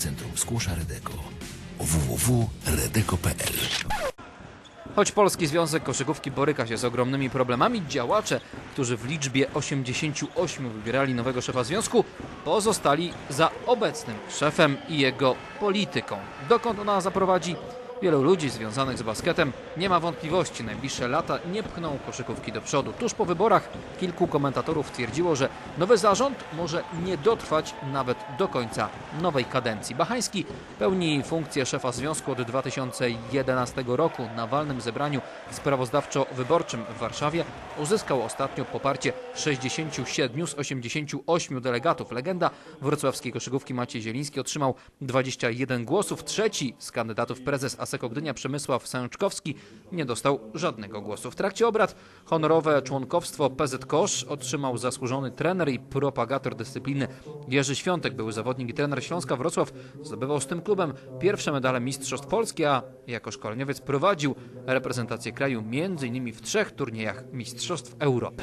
Centrum Skłosza Redeko www.redeko.pl Choć Polski Związek Koszykówki boryka się z ogromnymi problemami, działacze, którzy w liczbie 88 wybierali nowego szefa związku, pozostali za obecnym szefem i jego polityką. Dokąd ona zaprowadzi? Wielu ludzi związanych z basketem nie ma wątpliwości, najbliższe lata nie pchną koszykówki do przodu. Tuż po wyborach kilku komentatorów twierdziło, że nowy zarząd może nie dotrwać nawet do końca nowej kadencji. Bachański pełni funkcję szefa związku od 2011 roku. Na walnym zebraniu sprawozdawczo-wyborczym w Warszawie uzyskał ostatnio poparcie 67 z 88 delegatów. Legenda wrocławskiej koszykówki Maciej Zieliński otrzymał 21 głosów. Trzeci z kandydatów prezes ASEKO Przemysław Sęczkowski nie dostał żadnego głosu. W trakcie obrad honorowe członkowstwo PZ Kosz otrzymał zasłużony trener i propagator dyscypliny Jerzy Świątek, były zawodnik i trener Śląska Wrocław. Zdobywał z tym klubem pierwsze medale Mistrzostw Polski, a jako szkoleniowiec prowadził reprezentację kraju m.in. w trzech turniejach Mistrzostw Europy.